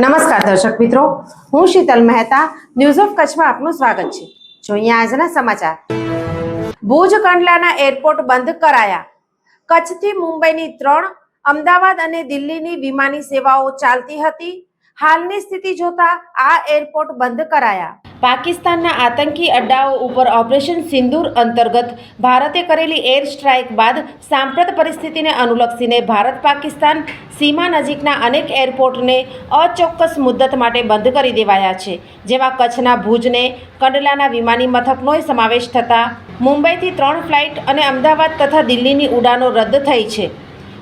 નમસ્કાર દર્શક મિત્રો, હું શીતલ મહેતા ન્યૂઝ ઓફ કચ્છમાં આપનું સ્વાગત છે. જોઈએ આજના સમાચાર. ભુજ કંડલાના એરપોર્ટ બંધ કરાયા. કચ્છથી મુંબઈની ત્રણ, અમદાવાદ અને દિલ્હીની વિમાની સેવાઓ ચાલતી હતી. હાલની સ્થિતિ જોતા આ એરપોર્ટ બંધ કરાયા. પાકિસ્તાનના આતંકી અડ્ડાઓ ઉપર ઓપરેશન સિંદૂર અંતર્ગત ભારતે કરેલી એર સ્ટ્રાઇક બાદ સાંપ્રત પરિસ્થિતિને અનુલક્ષીને ભારત પાકિસ્તાન સીમા નજીકના અનેક એરપોર્ટને અચોક્કસ મુદ્દત માટે બંધ કરી દેવાયા છે જેમાં કચ્છના ભુજને, કંડલાના વિમાની મથકનોય સમાવેશ થતાં મુંબઈથી ત્રણ ફ્લાઇટ અને અમદાવાદ તથા દિલ્હીની ઉડાનો રદ થઈ છે.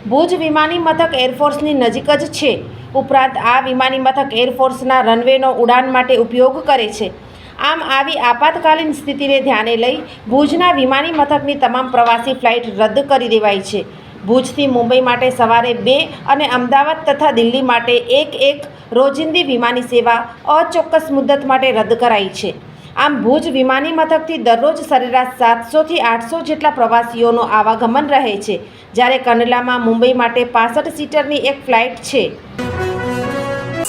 ભુજ વિમાની મથક એરફોર્સની નજીક જ છે. ઉપરાંત આ વિમાની મથક એરફોર્સના રનવેનો ઉડાન માટે ઉપયોગ કરે છે. આમ આવી આપાતકાલીન સ્થિતિને ધ્યાને લઈ ભુજના વિમાની મથકની તમામ પ્રવાસી ફ્લાઇટ રદ કરી દેવાઈ છે. ભુજથી મુંબઈ માટે સવારે બે અને અમદાવાદ તથા દિલ્હી માટે એક એક રોજિંદી વિમાની સેવા અચોક્કસ મુદ્દત માટે રદ કરાઈ છે. આમ ભુજ વિમાની મથકથી દરરોજ સરેરાશ સાતસોથી આઠસો જેટલા પ્રવાસીઓનું આવાગમન રહે છે. જ્યારે કંડલામાં મુંબઈ માટે પાસઠ સીટરની એક ફ્લાઇટ છે.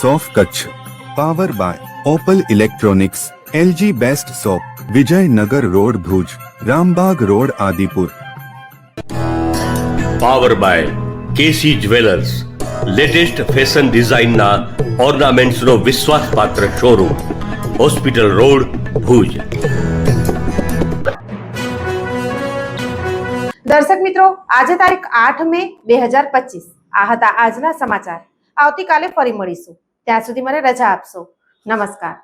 સોફ Kutch power by Opal electronics LG best shop Vijaynagar road Bhuj Rambagh road Adipur. Power by K C jewellers latest fashion ડિઝાઇનના ઓર્નામેન્ટ્સનો વિશ્વાસપાત્ર શોરૂમ હોસ્પિટલ રોડ ભુજ. દર્શક મિત્રો, આજે તારીખ આઠ મે બે હજાર પચીસ. આ હતા આજના સમાચાર. આવતીકાલે ફરી મળીશું. ત્યાં સુધી મને રજા આપશો. નમસ્કાર.